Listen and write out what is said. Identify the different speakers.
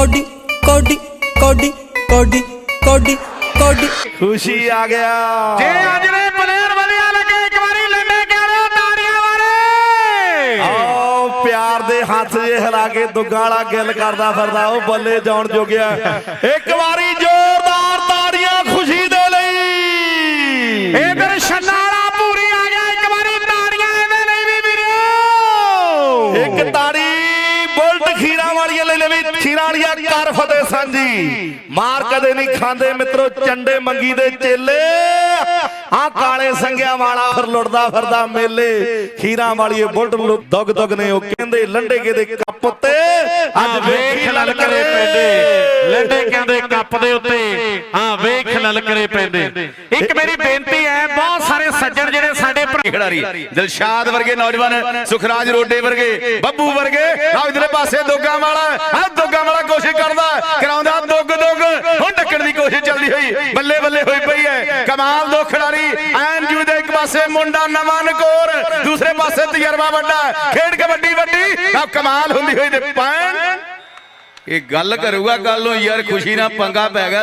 Speaker 1: Cody ਕੋਡੀ ਕੋਡੀ ਕੋਡੀ ਕੋਡੀ ਕੋਡੀ।
Speaker 2: ਖੁਸ਼ੀ ਆ ਗਿਆ।
Speaker 3: ਜੇ ਅੱਜ ਦੇ ਪਲੇਅਰ ਵਧੀਆ ਲੱਗੇ ਇੱਕ ਵਾਰੀ ਲੰਡੇ ਕਰਿਓ ਤਾੜੀਆਂ ਵਾਲੇ
Speaker 2: ਆਓ ਪਿਆਰ ਦੇ ਹੱਥ ਜੇ ਹਿਲਾ ਕੇ ਦੁੱਗਾ ਵਾਲਾ ਗਿੱਲ ਕਰਦਾ ਫਿਰਦਾ ਉਹ ਬੱਲੇ ਜਾਣ ਜੋਗਿਆ ਇੱਕ ਵਾਰੀ ਜ਼ੋਰਦਾਰ ਤਾੜੀਆਂ ਖੁਸ਼ੀ ਦੇ ਲਈ।
Speaker 3: ਇਧਰ ਛੰਨਾ
Speaker 2: ਬੁਲਟ ਖੀਰਾ ਵਾਲੀਆਂ ਲੈ ਲਵੇ ਖੀਰਾ ਵਾਲੀਆਂ ਕਰ ਫਤਿਹ ਸਾਂਝੀ ਮਾਰ ਕਦੇ ਨਹੀਂ ਖਾਂਦੇ ਮਿੱਤਰੋ ਚੰਡੇ ਮੰਗੀ ਦੇ ਚੇਲੇ। ਆ ਕਾਲੇ ਸੰਗਿਆਂ ਵਾਲਾ ਫਿਰ ਲੁੱਟਦਾ ਫਿਰਦਾ ਮੇਲੇ। ਖੀਰਾ ਵਾਲੀਏ ਬੁਲਟ ਲੁ- ਦੁੱਗ ਦੁੱਗ ਨੇ ਉਹ ਕਹਿੰਦੇ ਲੰਡੇ ਕੇ ਦੇ ਕੱਪ ਉੱਤੇ।
Speaker 3: ਅੱਜ ਵੇਖ ਲਲਕਰੇ ਪੈਂਦੇ। ਲੰਡੇ ਕਹਿੰਦੇ ਕੱਪ ਦੇ ਉੱਤੇ। ਹਾਂ ਵੇਖ ਲਲਕਰੇ ਪੈਂਦੇ। ਇੱਕ ਮੇਰੀ ਬੇਨਤੀ ਹੈ ਬਹੁਤ ਸਾਰੇ ਸੱਜਣ ਜਿਹੜੇ ਸਾਡੇ
Speaker 4: ਖਿਡਾਰੀ। ਦਿਲਸ਼ਾਦ ਵਰਗੇ ਨੌਜਵਾਨ, ਸੁਖਰਾਜ ਰੋਡੇ ਵਰਗੇ, ਬੱਬੂ ਵਰਗੇ। ਆ ਇਧਰਲੇ ਪਾਸੇ ਦੋਗਾ ਵਾਲਾ ਆ ਦੋਗਾ ਵਾਲਾ ਕੋਸ਼ਿਸ਼ ਕਰਦਾ, ਕਰਾਉਂਦਾ ਦੁੱਗ ਦੁੱਗ। ਹੁਣ ਡੱਕਣ ਦੀ ਕੋਸ਼ਿਸ਼ ਚੱਲਦੀ ਹੋਈ, ਬੱਲੇ ਬੱਲੇ ਹੋਈ ਪਈ ਹੈ। ਕਮਾਲ ਦੋ ਖਿਡਾਰੀ, ਐਨ ਜੂ ਦੇ ਇੱਕ ਪਾਸੇ ਮੁੰਡਾ ਨਵਾਂ ਨਕੋਰ ਦੂਸਰੇ ਪਾਸੇ ਤਜਰਬਾ ਵੱਡਾ, ਖੇਡ ਕਬੱਡੀ ਵੱਡੀ। ਆ ਕਮਾਲ ਹੁੰਦੀ ਹੋਈ ਤੇ ਪੈਣ ਇਹ ਗੱਲ ਕਰੂਗਾ ਗੱਲ ਨੂੰ ਯਾਰ ਖੁਸ਼ੀ ਨਾਲ ਪੰਗਾ ਪੈ ਗਿਆ